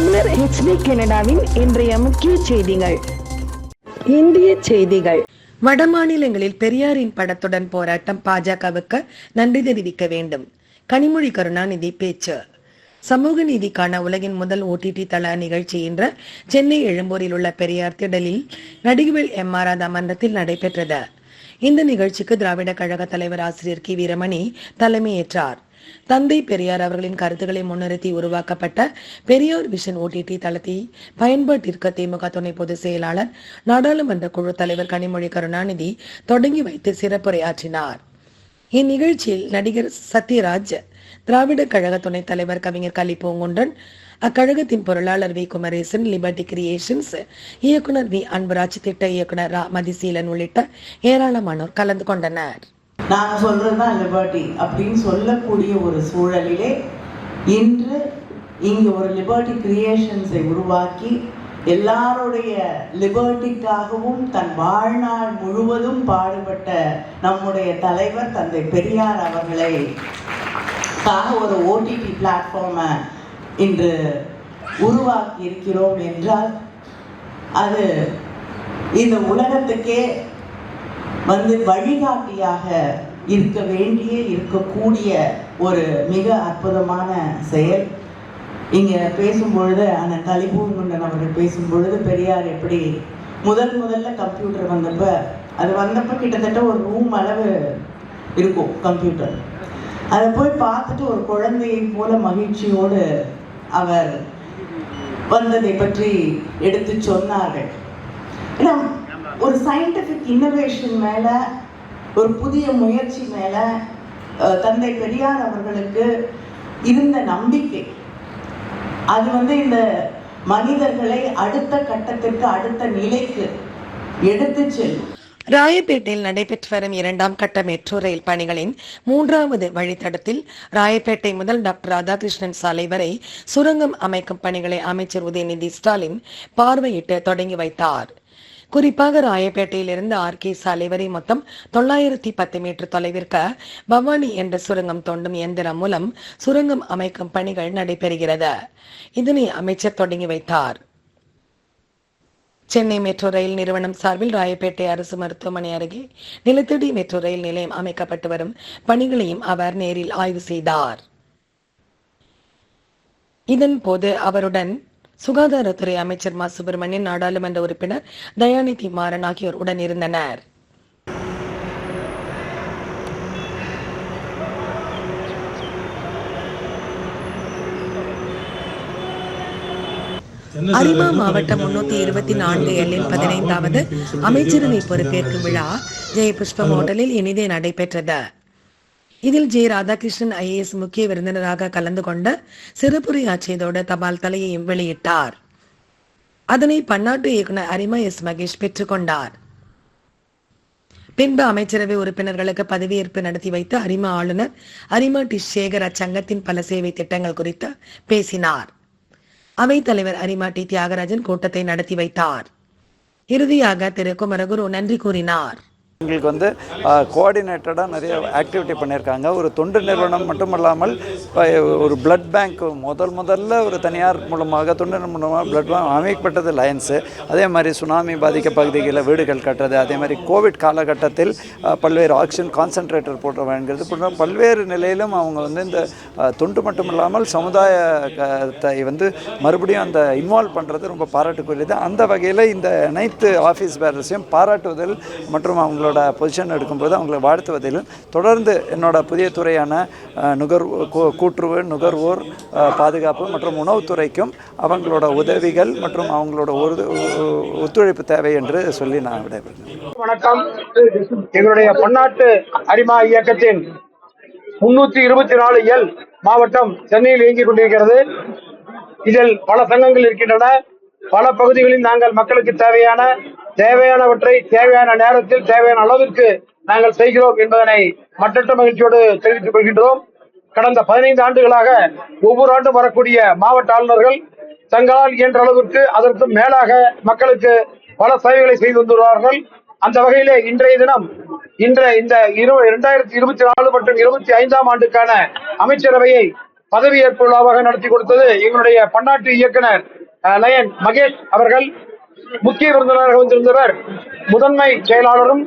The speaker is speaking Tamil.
தமிழர் ஹெச்டி கனடாவின் இன்றைய முக்கிய செய்திகள். இந்திய செய்திகள். வடமாநிலங்களில் பெரியாரின் படத்துடன் போராட்டம் பாஜகவுக்கு நன்றி தெரிவிக்க வேண்டும். கனிமொழி கருணாநிதி பேச்சு. சமூக நீதிக்கான உலகின் முதல் ஓடிடி தள நிகழ்ச்சி என்ற சென்னை எழும்பூரில் உள்ள பெரியார் திடலில் நடிகவேல் எம் ஆர் ராதா மன்றத்தில் நடைபெற்றது. இந்த நிகழ்ச்சிக்கு திராவிட கழக தலைவர் ஆசிரியர் கி. வீரமணி தலைமையேற்றார். தந்தை பெரியார் அவர்களின் கருத்துக்களை முன்னிறுத்தி உருவாக்கப்பட்ட பெரியார் விஷன் ஓடிடி தளத்தை பயன்பாட்டிற்கு திமுக துணை பொதுச் செயலாளர் நாடாளுமன்ற குழு தலைவர் கனிமொழி கருணாநிதி தொடங்கி வைத்து சிறப்புரையாற்றினார். இந்நிகழ்ச்சியில் நடிகர் சத்யராஜ் திராவிட கழக துணைத் தலைவர் கவிஞர் கலி பூங்குன்றன் அக்கழகத்தின் பொருளாளர் வி குமரேசன் லிபர்டி கிரியேஷன்ஸ் இயக்குனர் வி அன்புராஜ் திட்ட இயக்குனர் ரா மதிசீலன் உள்ளிட்ட ஏராளமானோர் கலந்து கொண்டனர். நாங்கள் சொல்கிறது தான் லிபர்ட்டி அப்படின்னு சொல்லக்கூடிய ஒரு சூழலிலே இன்று இங்கே ஒரு லிபர்ட்டி கிரியேஷன்ஸை உருவாக்கி எல்லாருடைய லிபர்ட்டிக்காகவும் தன் வாழ்நாள் முழுவதும் பாடுபட்ட நம்முடைய தலைவர் தந்தை பெரியார் அவர்களை காக ஒரு ஓடிடி பிளாட்ஃபார்மை இன்று உருவாக்கி இருக்கிறோம் என்றால் அது இந்த உலகத்துக்கே வந்து வழிகாட்டியாக இருக்க வேண்டிய இருக்கக்கூடிய ஒரு மிக அற்புதமான செயல். இங்கே பேசும்பொழுது அந்த கலிபூங்குண்டன் அவர்கள் பேசும்பொழுது பெரியார் எப்படி முதல் முதல்ல கம்ப்யூட்டர் வந்தப்ப அது வந்தப்போ கிட்டத்தட்ட ஒரு ரூம் அளவு இருக்கும் கம்ப்யூட்டர் அதை போய் பார்த்துட்டு ஒரு குழந்தையை போல மகிழ்ச்சியோடு அவர் வந்ததை பற்றி எடுத்து சொன்னார்கள். ஏன்னா ஒரு சயின்டிஃபிக் இன்னோவேஷன் மேலே ஒரு புதிய முயற்சி மேலே தந்தை பெரியார் அவர்களுக்கு இருந்த நம்பிக்கை. அது வந்து இந்த மனிதர்களை அடுத்த கட்டத்திற்கு அடுத்த நிலைக்கு எடுத்து செல்லும். ராயப்பேட்டையில் நடைபெற்று வரும் இரண்டாம் கட்ட மெட்ரோ ரயில் பணிகளின் மூன்றாவது வழித்தடத்தில் ராயப்பேட்டை முதல் டாக்டர் ராதாகிருஷ்ணன் சாலை வரை சுரங்கம் அமைக்கும் பணிகளை அமைச்சர் உதயநிதி ஸ்டாலின் பார்வையிட்டு தொடங்கி வைத்தார். குறிப்பாக ராயப்பேட்டையிலிருந்து ஆர் கே சாலை வரை மொத்தம் தொள்ளாயிரத்தி பத்து மீட்டர் தொலைவிற்கு பவானி என்ற சுரங்கம் தோண்டும் இயந்திரம் மூலம் சுரங்கம் அமைக்கும் பணிகள் நடைபெறுகிறது. இதனை அமைச்சர் தொடங்கி வைத்தார். சென்னை மெட்ரோ ரயில் நிறுவனம் சார்பில் ராயப்பேட்டை அரசு மருத்துவமனை அருகே நிலத்தடி மெட்ரோ ரயில் நிலையம் அமைக்கப்பட்டு வரும் பணிகளையும் அவர் நேரில் ஆய்வு செய்தார். இதன் போது அவருடன் சுகாதாரத்துறை அமைச்சர் மா. சுப்பிரமணியன் நாடாளுமன்ற உறுப்பினர் தயாநிதி மாறன் ஆகியோர் உடன் இருந்தனர் அரிமா மாவட்டம் முன்னூத்தி இருபத்தி நான்கு எல்லில் பதினைந்தாவது அமைச்சரவை பொறுப்பேற்கும் விழா ஜெயபுஷ்பம் ஹோட்டலில் இனிதே நடைபெற்றது. இதில் ஜெய ராதாகிருஷ்ணன் ஐஏஎஸ் முக்கிய விருந்தினராக கலந்து கொண்ட சிறப்புரையாற்றியதோடு தபால் தலையையும் வெளியிட்டார். அதனை பன்னாட்டு இயக்குனர் அரிமா எஸ் மகேஷ் பெற்றுக்கொண்டார் பின்பு அமைச்சரவை உறுப்பினர்களுக்கு பதவியேற்பு நடத்தி வைத்து அரிமா ஆளுநர் அரிமா டி சேகர் அச்சங்கத்தின் பல சேவை திட்டங்கள் குறித்து பேசினார். அவைத் தலைவர் அரிமா டி தியாகராஜன் கூட்டத்தை நடத்தி வைத்தார். இறுதியாக திரு குமரகுரு நன்றி கூறினார். எங்களுக்கு வந்து கோஆர்டினேட்டடாக நிறைய ஆக்டிவிட்டி பண்ணியிருக்காங்க. ஒரு தொண்டு நிறுவனம் மட்டுமல்லாமல் ஒரு பிளட் பேங்க் முதல் முதல்ல ஒரு தனியார் மூலமாக தொண்டு நிறுவனம் மூலமாக பிளட் பேங்க் அமைக்கப்பட்டது லயன்ஸு அதே மாதிரி சுனாமி பாதிக்க பகுதிகளில் வீடுகள் கட்டுறது அதே மாதிரி கோவிட் காலகட்டத்தில் பல்வேறு ஆக்சிஜன் கான்சன்ட்ரேட்டர் போட்டு வழங்குறது போன்ற பல்வேறு நிலையிலும் அவங்க வந்து இந்த அஹ், தொண்டு மட்டுமில்லாமல் சமுதாயத்தை வந்து மறுபடியும் அந்த இன்வால்வ் பண்ணுறது ரொம்ப பாராட்டுக்குரியது. அந்த வகையில் இந்த அனைத்து ஆஃபீஸ் பேரர்ஸையும் பாராட்டுவதில் மற்றும் அவங்களோட பொசிஷன் எடுக்கும்போது அவங்களை வாழ்த்துவதிலும் தொடர்ந்து என்னோட புதிய துறையான நுகர் கூட்டுறவு நுகர்வோர் பாதுகாப்பு மற்றும் உணவுத்துறைக்கும் அவங்களோட உதவிகள் மற்றும் அவங்களோட ஒரு ஒத்துழைப்பு தேவை என்று சொல்லி நான் விடைபெறுகிறேன். வணக்கம். எங்களுடைய பன்னாட்டு அரிமா இயக்கத்தின் முன்னூத்தி இருபத்தி நாலு எல் மாவட்டம் சென்னையில் இயங்கிக் கொண்டிருக்கிறது. இதில் பல சங்கங்கள் இருக்கின்றன. பல பகுதிகளில் நாங்கள் மக்களுக்கு தேவையான தேவையானவற்றை தேவையான நேரத்தில் தேவையான அளவிற்கு நாங்கள் செய்கிறோம் என்பதனை மற்றற்ற மகிழ்ச்சியோடு தெரிவித்துக் கொள்கின்றோம். கடந்த பதினைந்து ஆண்டுகளாக ஒவ்வொரு ஆண்டும் வரக்கூடிய மாவட்ட ஆளுநர்கள் தங்களால் இயன்ற அளவிற்கு அதற்கும் மேலாக மக்களுக்கு பல சேவைகளை செய்து வந்துள்ளார்கள். அந்த வகையிலே இன்றைய தினம் இன்ற இந்த இரண்டாயிரத்தி இருபத்தி நாலு மற்றும் இருபத்தி ஐந்தாம் ஆண்டுக்கான அமைச்சரவையை பதவியேற்பு விழாவாக நடத்தி கொடுத்தது எங்களுடைய பன்னாட்டு இயக்குனர் அஹ், லயன் மகேஷ் அவர்கள். முக்கிய விருந்தினராக வந்திருந்தவர் முதன்மை செயலாளரும்